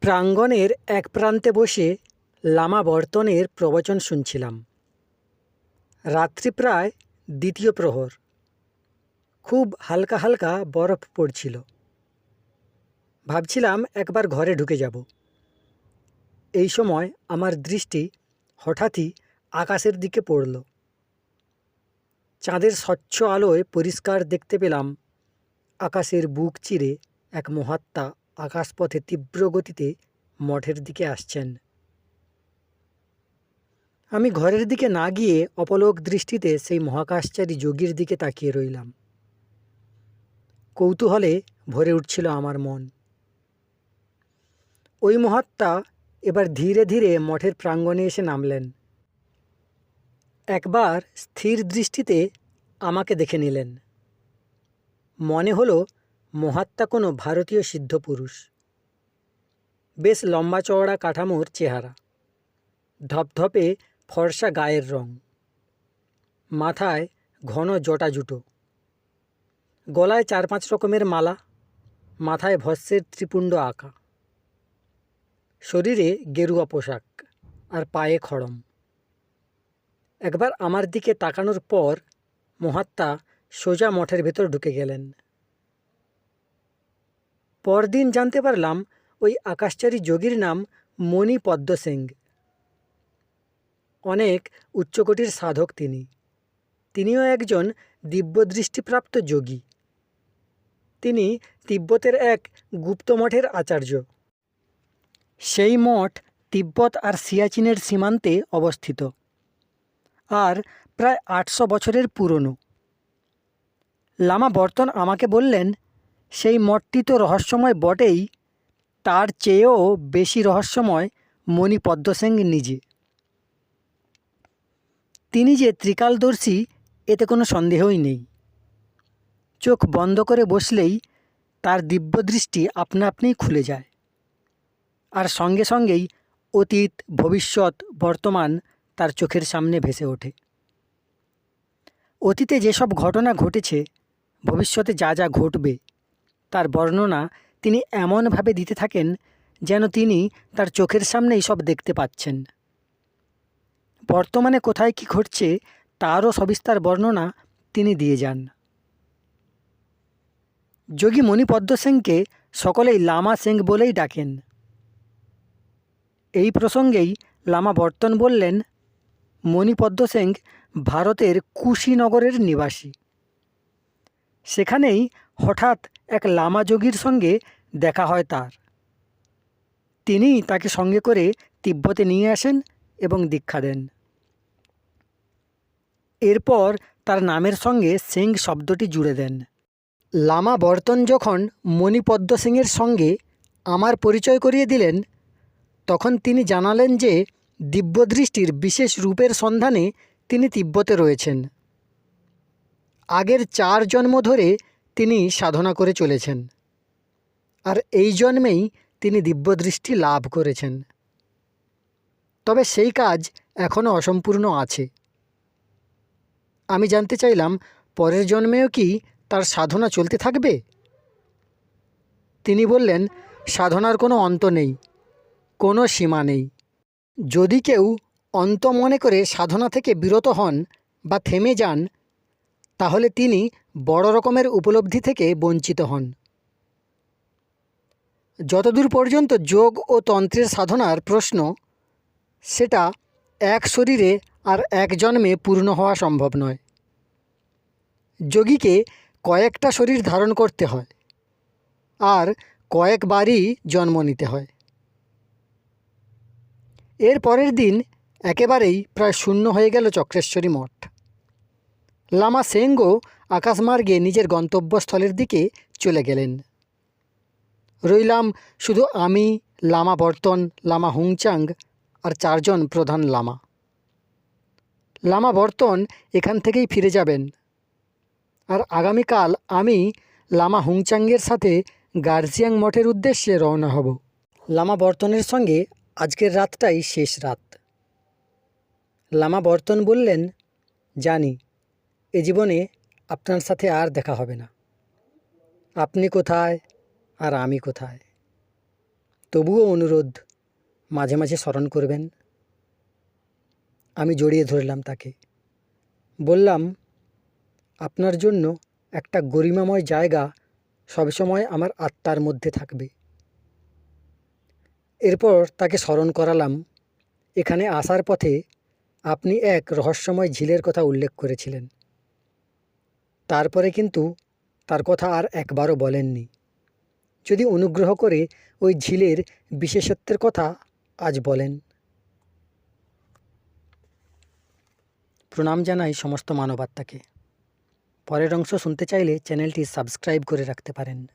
প্রাঙ্গণের এক প্রান্তে বসে লামা বর্তনের প্রবচন শুনছিলাম। রাত্রি প্রায় দ্বিতীয় প্রহর। খুব হালকা হালকা বরফ পড়ছিল। ভাবছিলাম একবার ঘরে ঢুকে যাব। এই সময় আমার দৃষ্টি হঠাৎই আকাশের দিকে পড়ল। চাঁদের স্বচ্ছ আলোয় পরিষ্কার দেখতে পেলাম আকাশের বুক চিরে এক মহাত্মা আকাশপথে তীব্র গতিতে মঠের দিকে আসছেন। আমি ঘরের দিকে না গিয়ে অপলোক দৃষ্টিতে সেই মহাকাশচারী যোগীর দিকে তাকিয়ে রইলাম। কৌতূহলে ভরে উঠছিল আমার মন। ওই মহাত্মা এবার ধীরে ধীরে মঠের প্রাঙ্গণে এসে নামলেন। একবার স্থির দৃষ্টিতে আমাকে দেখে নিলেন। মনে হলো মহাত্মা কোনো ভারতীয় সিদ্ধ পুরুষ। বেশ লম্বা চওড়া কাঠামোর চেহারা। ধপধপে ফর্সা গায়ের রং। মাথায় ঘন জটা জুটো গলায় চার পাঁচ রকমের মালা। মাথায় ভস্যের ত্রিপুণ্ড আঁকা। শরীরে গেরুয়া পোশাক আর পায়ে খড়ম। একবার আমার দিকে তাকানোর পর মহাত্মা সোজা মঠের ভেতর ঢুকে গেলেন। পরদিন জানতে পারলাম ওই আকাশচারী যোগীর নাম মণি পদ্ম সিং অনেক উচ্চকোটির সাধক তিনি। তিনিও একজন দিব্যদৃষ্টিপ্রাপ্ত যোগী। তিনি তিব্বতের এক গুপ্ত মঠের আচার্য। সেই মঠ তিব্বত আর সিয়াচিনের সীমান্তে অবস্থিত আর প্রায় আটশো বছরের পুরনো। লামা বর্তন আমাকে বললেন সেই মঠটি তো রহস্যময় বটেই, তার চেয়েও বেশি রহস্যময় মণি পদ্মসেং নিজে। তিনি যে ত্রিকালদর্শী, এতে কোনো সন্দেহই নেই। চোখ বন্ধ করে বসলেই তার দিব্যদৃষ্টি আপনা আপনিই খুলে যায়। আর সঙ্গে সঙ্গেই অতীত, ভবিষ্যৎ, বর্তমান তার চোখের সামনে ভেসে ওঠে। অতীতে যেসব ঘটনা ঘটেছে, ভবিষ্যতে যা যা ঘটবে তার বর্ণনা তিনি এমনভাবে দিতে থাকেন যেন তিনি তার চোখের সামনেই সব দেখতে পাচ্ছেন। বর্তমানে কোথায় কি ঘটছে তারও সবিস্তার বর্ণনা তিনি দিয়ে যান। যোগী মণিপদ্ম সেনকে সকলেই লামা সেং বলেই ডাকেন। এই প্রসঙ্গেই লামা বর্তন বললেন, মণিপদ্ম সেং ভারতের কুশীনগরের নিবাসী। সেখানেই হঠাৎ এক লামা যোগীর সঙ্গে দেখা হয় তার। তিনি তাকে সঙ্গে করে তিব্বতে নিয়ে আসেন এবং দীক্ষা দেন। এরপর তার নামের সঙ্গে সিং শব্দটি জুড়ে দেন। লামা বর্তন যখন মণিপদ্ম সিংয়ের সঙ্গে আমার পরিচয় করিয়ে দিলেন, তখন তিনি জানালেন যে দিব্যদৃষ্টির বিশেষ রূপের সন্ধানে তিনি তিব্বতে রয়েছেন। আগের চার জন্ম ধরে তিনি সাধনা করে চলেছেন। আর এই জন্মেই তিনি দিব্যদৃষ্টি লাভ করেছেন। তবে সেই কাজ এখনও অসম্পূর্ণ আছে। আমি জানতে চাইলাম, পরের জন্মেও কি তার সাধনা চলতে থাকবে? তিনি বললেন, সাধনার কোনো অন্ত নেই, কোনো সীমা নেই। যদি কেউ অন্ত মনে করে সাধনা থেকে বিরত হন বা থেমে যান, তাহলে তিনি বড় রকমের উপলব্ধি থেকে বঞ্চিত হন। যতদূর পর্যন্ত যোগ ও তন্ত্রের সাধনার প্রশ্ন, সেটা এক শরীরে আর এক জন্মে পূর্ণ হওয়া সম্ভব নয়। যোগীকে কয়েকটা শরীর ধারণ করতে হয়, আর কয়েকবারই জন্ম নিতে হয়। এর পরের দিন একেবারেই প্রায় শূন্য হয়ে গেল চক্রেশ্বরী মঠ। লামা সেঙ্গো আকাশমার্গে নিজের গন্তব্যস্থলের দিকে চলে গেলেন। রইলাম শুধু আমি, লামা বর্তন, লামা হুংচাং আর চারজন প্রধান লামা। লামা বর্তন এখান থেকেই ফিরে যাবেন। আর আগামীকাল আমি লামা হুংচাংয়ের সাথে গার্জিয়াং মঠের উদ্দেশ্যে রওনা হব। লামা বর্তনের সঙ্গে আজকের রাতটাই শেষ রাত। লামা বর্তন বললেন, জানি, এ জীবনে আপনার সাথে আর দেখা হবে না। আপনি কোথায় আর আমি কোথায়? তবুও অনুরোধ, মাঝে মাঝে স্মরণ করবেন। আমি জড়িয়ে ধরলাম তাকে। বললাম, আপনার জন্য একটা গরিমাময় জায়গা সবসময় আমার আত্মার মধ্যে থাকবে। এরপর তাকে স্মরণ করালাম, এখানে আসার পথে আপনি এক রহস্যময় ঝিলের কথা উল্লেখ করেছিলেন। তারপরে কিন্তু তার কথা আর একবারও বলেননি। যদি অনুগ্রহ করে ওই ঝিলের বিশেষত্বের কথা আজ বলেন। প্রণাম জানাই সমস্ত মানবাত্মাকে পরের অংশ শুনতে চাইলে চ্যানেলটি সাবস্ক্রাইব করে রাখতে পারেন।